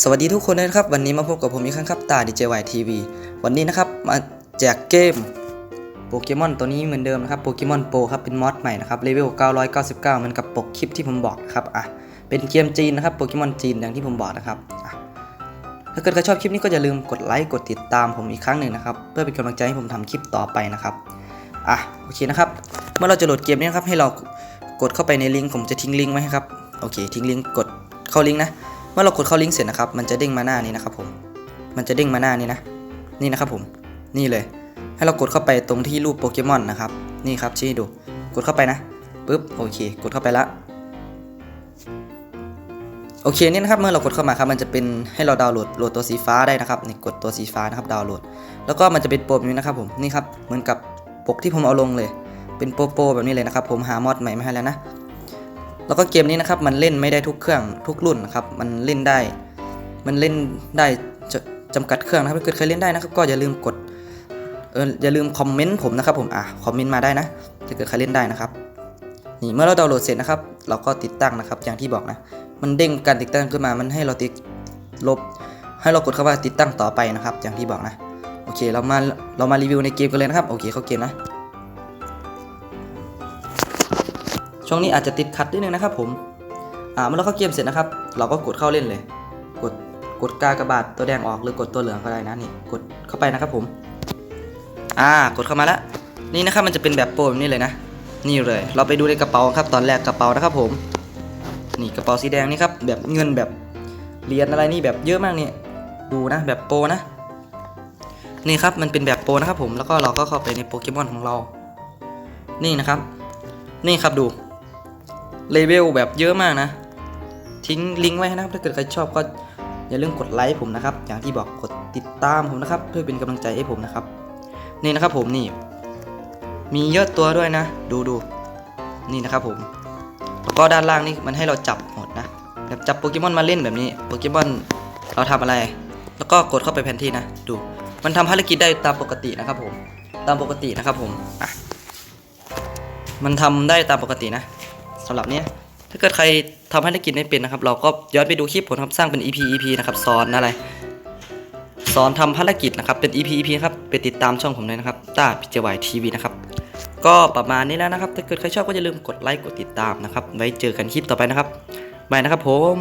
สวัสดีทุกคนนะครับ วันนี้มาพบกับผมอีกครั้งครับตาดีเจวทีวีวันนี้นะครับมาแจกเกมโปเกมอนตัวนี้เหมือนเดิมนะครับโปเกมอนโปครับเป็นมอดใหม่นะครับเลเวล 999 เหมือนกับปกคลิปที่ผมบอกนะครับอะเป็นเกมจีนนะครับโปเกมอนจีนอย่างที่ผมบอกนะครับอะถ้าเกิดใครชอบคลิปนี้ก็อย่าลืมกดไลค์กดติดตามผมอีกครั้งหนึ่งนะครับเพื่อเป็นกำลังใจให้ผมทำคลิปต่อไปนะครับอะโอเคนะครับเมื่อเราจะโหลดเกมนี้นะครับให้เรากดเข้าไปในลิงก์ผมจะทิ้งลิงก์ไว้ครับโอเคทิ้งลิงก์กดเข้าลิงก์นะ เมื่อเรากดเข้าลิงก์เสร็จนะครับ มันจะเด้งมาหน้านี้นะครับผม มันจะเด้งมาหน้านี้นะ นี่นะครับผม นี่เลย ให้เรากดเข้าไปตรงที่รูปโปเกมอนนะครับ นี่ครับชี้ดู กดเข้าไปนะปึ๊บ โอเค กดเข้าไปละ โอเคเนี่ยนะครับ เมื่อเรากดเข้ามาครับ มันจะเป็นให้เราดาวน์โหลด โหลดตัวสีฟ้าได้นะครับ นี่กดตัวสีฟ้านะครับ ดาวน์โหลด แล้วก็มันจะเป็นโปรแบบนี้นะครับผม นี่ครับ เหมือนกับปกที่ผมเอาลงเลย เป็นโปรโปรแบบนี้เลยนะครับ ผม หามอดใหม่มาให้แล้วนะ แล้วก็เกมนี้นะครับมันเล่นไม่ได้ทุกเครื่องทุกรุ่นนะครับมันเล่นได้ มันเล่นได้จจำกัดเครื่องนะครับถ้าเกิดใครเล่นได้นะครับ ก็อย่าลืมกดเอออย่าลืมคอมเมนต์ผมนะครับผมอะคอมเมนต์มาได้นะถ้าเกิดใครเล่นได้นะครับนี่เมื่อเราดาวน์โหลดเสร็จนะครับ เราก็ติดตั้งนะครับ อย่างที่บอกนะ มันเด้งการติดตั้งขึ้นมา มันให้เราติดลบ ให้เรากดคำว่าติดตั้งต่อไปนะครับ อย่างที่บอกนะ โอเค เรามา เรามารีวิวในเกมกันเลยนะครับ โอเค เข้าเกมนะ ช่วงนี้อาจจะติดขัดนิดนึงนะครับผมอ่าเมื่อเราเข้าเกมเสร็จนะครับ เราก็กดเข้าเล่นเลย กดกดกากระบาดตัวแดงออกหรือกดตัวเหลืองก็ได้นะนี่กดเข้าไปนะครับผมอ่ากดเข้ามาแล้วนี่นะครับมันจะเป็นแบบโปรแบบนี้เลยนะ นี่เลย เราไปดูในกระเป๋าครับ ตอนแรกกระเป๋านะครับผม นี่กระเป๋าสีแดงนี่ครับแบบเงินแบบเหรียญอะไรนี่แบบเยอะมากนี่ดูนะแบบโปรนะ นี่ครับมันเป็นแบบโปรนะครับผมแล้วก็เราก็เข้าไปในโปเกมอนของเรา นี่นะครับ นี่ครับดู เลเวลแบบเยอะมากนะ ทิ้งลิงก์ไว้นะครับถ้าเกิดใครชอบก็อย่าลืมกดไลค์ผมนะครับ อย่างที่บอกกดติดตามผมนะครับ เพื่อเป็นกำลังใจให้ผมนะครับ นี่นะครับผมนี่ มีเยอะตัวด้วยนะ ดูดูนี่นะครับผมแล้วก็ด้านล่างนี่มันให้เราจับหมดนะแบบจับโปเกมอนมาเล่นแบบนี้โปเกมอนเราทำอะไร แล้วก็กดเข้าไปแผนที่นะ ดู มันทำภารกิจได้ตามปกตินะครับผม ตามปกตินะครับผมอะมันทำได้ตามปกตินะ สำหรับเนี้ยถ้าเกิดใครทำให้ได้กินไม่เป็นนะครับ เราก็ย้อนไปดูคลิปผมครับสร้างเป็น EP EP นะครับสอนอะไร สอนทำภารกิจนะครับเป็น EP EP ครับไปติดตามช่องผมเลยนะครับต้าพิจวายทีวีนะครับก็ประมาณนี้แล้วนะครับ ถ้าเกิดใครชอบก็อย่าลืมกดไลค์กดติดตามนะครับ ไว้เจอกันคลิปต่อไปนะครับบายนะครับผม